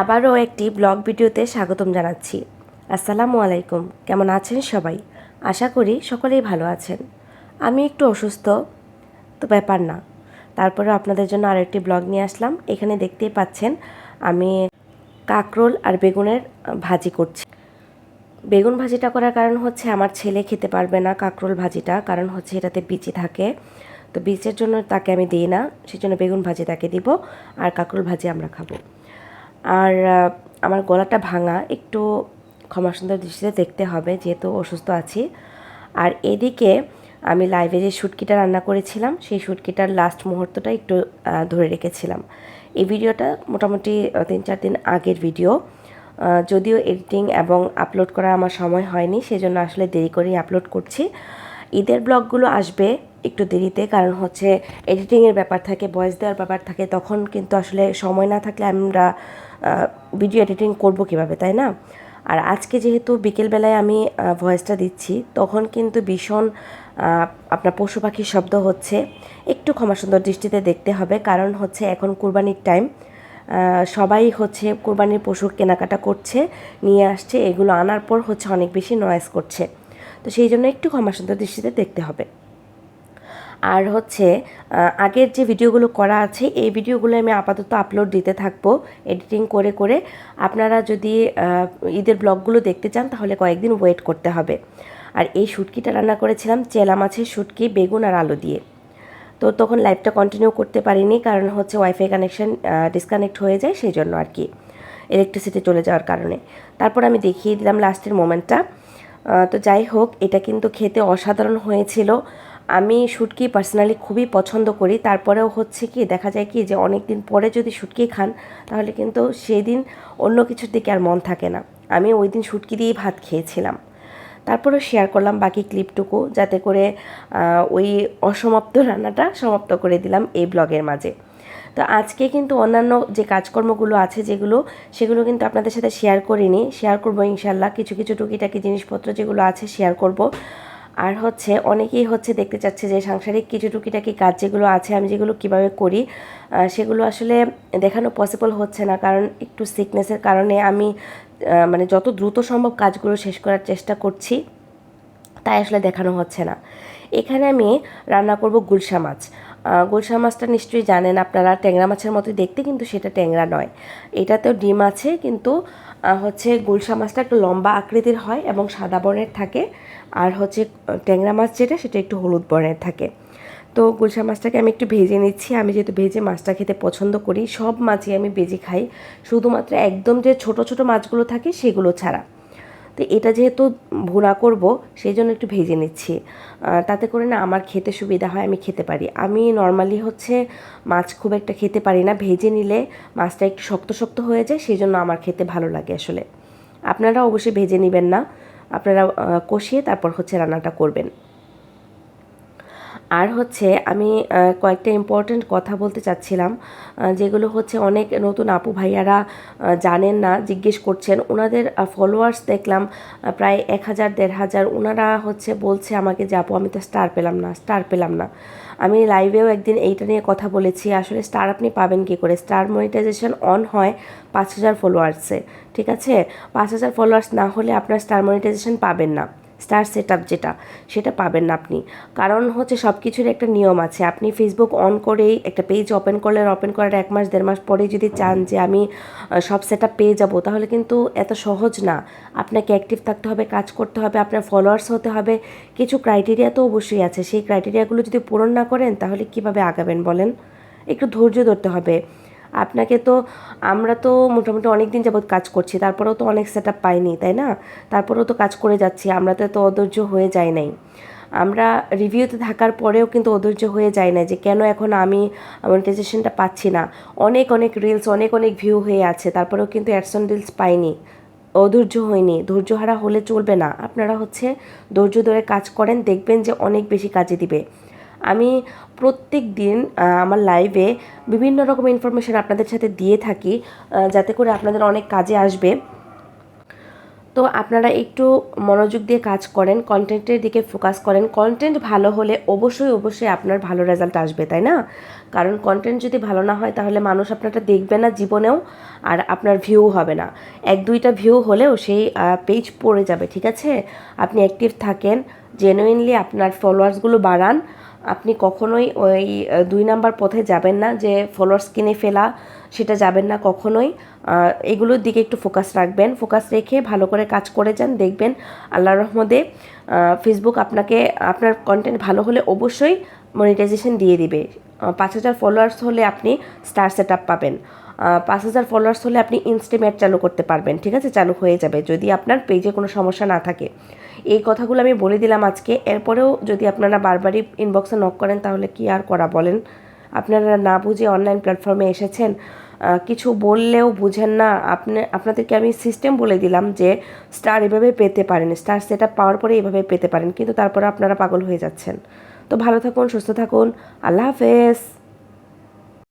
আবারও একটি ব্লগ ভিডিওতে স্বাগতম জানাচ্ছি। আসসালামু আলাইকুম। কেমন আছেন সবাই? আশা করি সকলেই ভালো আছেন। আমি একটু অসুস্থ, তো ব্যাপার না। তারপরে আপনাদের জন্য আর একটি ব্লগ নিয়ে আসলাম। এখানে দেখতেই পাচ্ছেন, আমি কাকরোল আর বেগুনের ভাজি করছি। বেগুন ভাজিটা করার কারণ হচ্ছে আমার ছেলে খেতে পারবে না কাকরোল ভাজিটা। কারণ হচ্ছে এটাতে বিচি থাকে। তো বীজের জন্য তাকে আমি দিই না। সেই জন্য বেগুন ভাজি তাকে দিব। আর কাকরোল ভাজি আমরা খাব। আর আমার গলাটা ভাঙা, একটু ক্ষমা সুন্দর দৃষ্টিতে দেখতে হবে যেহেতু অসুস্থ আছি। আর এদিকে আমি লাইভে যে শুটকিটা রান্না করেছিলাম, সেই শুটকিটার লাস্ট মুহূর্তটা একটু ধরে রেখেছিলাম। এই ভিডিওটা মোটামুটি তিন চার দিন আগের ভিডিও যদিও এডিটিং এবং আপলোড করা আমার সময় হয়নি, সেজন্য আসলে দেরি করেই আপলোড করছি। ঈদের ব্লগগুলো আসবে একটু দেরিতে, কারণ হচ্ছে এডিটিংয়ের ব্যাপার থাকে ভয়েস দেওয়ার ব্যাপার থাকে, তখন কিন্তু আসলে সময় না থাকলে আমরা ভিডিও এডিটিং করব কীভাবে, তাই না? আর আজকে যেহেতু বিকেলবেলায় আমি ভয়েসটা দিচ্ছি, তখন কিন্তু ভীষণ আপনার পশু পাখির শব্দ হচ্ছে। একটু ক্ষমা সুন্দর দৃষ্টিতে দেখতে হবে, কারণ হচ্ছে এখন কুরবানির টাইম সবাই হচ্ছে কোরবানির পশু কেনাকাটা করছে, নিয়ে আসছে, এগুলো আনার পর হচ্ছে অনেক বেশি নয়েজ করছে। তো সেই জন্য একটু ক্ষমা সুন্দর দৃষ্টিতে দেখতে হবে। আর হচ্ছে আগের যে ভিডিওগুলো করা আছে, এই ভিডিওগুলো আমি আপাতত আপলোড দিতে থাকব এডিটিং করে করে। আপনারা যদি ঈদের ব্লগগুলো দেখতে চান, তাহলে কয়েকদিন ওয়েট করতে হবে। আর এই শুটকিটা রান্না করেছিলাম, চেলা মাছের শুটকি, বেগুন আর আলু দিয়ে। তো তখন লাইভটা কন্টিনিউ করতে পারিনি, কারণ হচ্ছে ওয়াইফাই কানেকশান ডিসকানেক্ট হয়ে যায় সেই জন্য আর কি। ইলেকট্রিসিটি চলে যাওয়ার কারণে। তারপর আমি দেখিয়ে দিলাম লাস্টের মোমেন্টটা তো যাই হোক, এটা কিন্তু খেতে অসাধারণ হয়েছিল। আমি শুটকি পার্সোনালি খুবই পছন্দ করি। তারপরেও হচ্ছে কি, দেখা যায় কি যে অনেক দিন পরে যদি শুটকি খান, তাহলে কিন্তু সেই দিন অন্য কিছুর দিকে আর মন থাকে না। আমি ওই দিন শুটকি দিয়েই ভাত খেয়েছিলাম। তারপরেও শেয়ার করলাম বাকি ক্লিপটুকু যাতে করে ওই অসমাপ্ত রান্নাটা সমাপ্ত করে দিলাম এই ব্লগের মাঝে। তো আজকে কিন্তু অন্যান্য যে কাজকর্মগুলো আছে যেগুলো, সেগুলো কিন্তু আপনাদের সাথে শেয়ার করিনি। শেয়ার করব ইনশাল্লাহ কিছু কিছু টুকিটাকি জিনিসপত্র যেগুলো আছে শেয়ার করব। আর হচ্ছে অনেকেই হচ্ছে দেখতে চাচ্ছে যে সাংসারিক কিছু টুকিটাকি কাজ যেগুলো আছে, আমি যেগুলো কীভাবে করি সেগুলো আসলে দেখানো পসিবল হচ্ছে না। কারণ একটু সিকনেসের কারণে আমি মানে যত দ্রুত সম্ভব কাজগুলো শেষ করার চেষ্টা করছি, তাই আসলে দেখানো হচ্ছে না। এখানে আমি রান্না করব গুলশা মাছ। গুলশা মাছটা নিশ্চয়ই জানেন আপনারা, ট্যাংরা মাছের মতো দেখতে, কিন্তু সেটা ট্যাংরা নয়। এটাতেও ডিম আছে, কিন্তু হচ্ছে গুলশা মাছটা একটু লম্বা আকৃতির হয় এবং সাদা বর্ণের থাকে। আর হচ্ছে ট্যাংরা মাছ যেটা, সেটা একটু হলুদ বর্ণের থাকে। তো গুলশা মাছটাকে আমি একটু ভেজে নিচ্ছি। আমি যেহেতু ভেজে মাছটা খেতে পছন্দ করি, সব মাছই আমি ভেজে খাই। শুধুমাত্র একদম যে ছোট ছোট মাছগুলো থাকে, সেগুলো ছাড়া। তো এটা যেহেতু ভুনা করব সেই জন্য একটু ভেজে নিচ্ছি। তাতে করে না আমার খেতে সুবিধা হয়, আমি খেতে পারি। আমি নর্মালি হচ্ছে মাছ খুব একটা খেতে পারি না। ভেজে নিলে মাছটা একটু শক্ত শক্ত হয়ে যায় সেই জন্য আমার খেতে ভালো লাগে আসলে। আপনারা অবশ্যই ভেজে নেবেন না। আপনারা কষিয়ে তারপর হচ্ছে রান্নাটা করবেন। আর হচ্ছে আমি কয়েকটা ইম্পর্ট্যান্ট কথা বলতে চাচ্ছিলাম যেগুলো হচ্ছে অনেক নতুন আপু ভাইয়ারা জানেন না, জিজ্ঞেস করছেন। ওনাদের ফলোয়ার্স দেখলাম প্রায় এক হাজার দেড় হাজার ওনারা হচ্ছে বলছে আমাকে যে, আপু, আমি তো স্টার পেলাম না স্টার পেলাম না। আমি লাইভেও একদিন এইটা নিয়ে কথা বলেছি, আসলে স্টার আপনি পাবেন কী করে? স্টার মনিটাইজেশন অন হয় পাঁচ হাজার ফলোয়ার্সে ঠিক আছে? পাঁচ হাজার ফলোয়ার্স না হলে আপনার স্টার মনিটাইজেশন পাবেন না। স্টার সেট যেটা, সেটা পাবেন না আপনি। কারণ হচ্ছে সব কিছুর একটা নিয়ম আছে। আপনি ফেসবুক অন করেই একটা পেজ ওপেন করলেন ওপেন করার এক মাস, দেড় মাস পরে যদি চান যে আমি সব সেট পেয়ে যাব, তাহলে কিন্তু এত সহজ না। আপনাকে অ্যাক্টিভ থাকতে হবে, কাজ করতে হবে, আপনার ফলোয়ার্স হতে হবে। কিছু ক্রাইটেরিয়া তো অবশ্যই আছে। সেই ক্রাইটেরিয়াগুলো যদি পূরণ না করেন, তাহলে কীভাবে আগাবেন বলেন? একটু ধৈর্য ধরতে হবে। আপনাকে তো, আমরা তো মোটামুটি অনেক দিন যাবৎ কাজ করছি, তারপরেও তো অনেক সেট আপ পাইনি, তাই না? তারপরেও তো কাজ করে যাচ্ছি, আমরা তো এত অধৈর্য হয়ে যায় নাই। আমরা রিভিউতে থাকার পরেও কিন্তু অধৈর্য হয়ে যায় না যে কেন এখন আমি মনিটাইজেশনটা পাচ্ছি না। অনেক অনেক রিলস অনেক অনেক ভিউ হয়ে আছে, তারপরেও কিন্তু অ্যাডসন রিলস পাইনি। অধৈর্য হয়নি ধৈর্যহারা হলে চলবে না। আপনারা হচ্ছে ধৈর্য ধরে কাজ করেন, দেখবেন যে অনেক বেশি কাজে দিবে। আমি প্রত্যেক দিন আমার লাইভে বিভিন্ন রকম ইনফরমেশান আপনাদের সাথে দিয়ে থাকি যাতে করে আপনাদের অনেক কাজে আসবে। তো আপনারা একটু মনোযোগ দিয়ে কাজ করেন কন্টেন্টের দিকে ফোকাস করেন। কন্টেন্ট ভালো হলে অবশ্যই অবশ্যই আপনার ভালো রেজাল্ট আসবে, তাই না? কারণ কন্টেন্ট যদি ভালো না হয়, তাহলে মানুষ আপনারটা দেখবে না জীবনেও, আর আপনার ভিউ হবে না। এক দুইটা ভিউ হলেও সেই পেজ পড়ে যাবে, ঠিক আছে? আপনি অ্যাক্টিভ থাকেন জেনুইনলি আপনার ফলোয়ার্সগুলো বাড়ান আপনি কখনোই ওই দুই নাম্বার পথে যাবেন না যে ফলোয়ার্স কিনে ফেলা, সেটা যাবেন না কখনোই। এগুলোর দিকে একটু ফোকাস রাখবেন। ফোকাস রেখে ভালো করে কাজ করে যান, দেখবেন আল্লাহর রহমদে ফেসবুক আপনাকে, আপনার কন্টেন্ট ভালো হলে অবশ্যই মনিটাইজেশন দিয়ে দিবে। পাঁচ হাজার ফলোয়ার্স হলে আপনি স্টার সেট আপ পাবেন পাঁচ হাজার ফলোয়ার্স হলে আপনি ইনস্টিমেট চালু করতে পারবেন। ঠিক আছে? চালু হয়ে যাবে। যদি আপনার পেজে কোনো সমস্যা না থাকে। এই কথাগুলো আমি বলে দিলাম আজকে। এরপরেও যদি আপনারা বারবারই ইনবক্সে নক করেন, তাহলে কি আর করা বলেন? আপনারা না বুঝে অনলাইন প্ল্যাটফর্মে এসেছেন কিছু বললেও বুঝেন না। আপনি, আপনাদেরকে আমি সিস্টেম বলে দিলাম যে স্টার এভাবে পেতে পারেন স্টার সেট পাওয়ার পরে এভাবে পেতে পারেন, কিন্তু তারপরে আপনারা পাগল হয়ে যাচ্ছেন। তো ভালো থাকুন, সুস্থ থাকুন, আল্লাহ হাফেজ।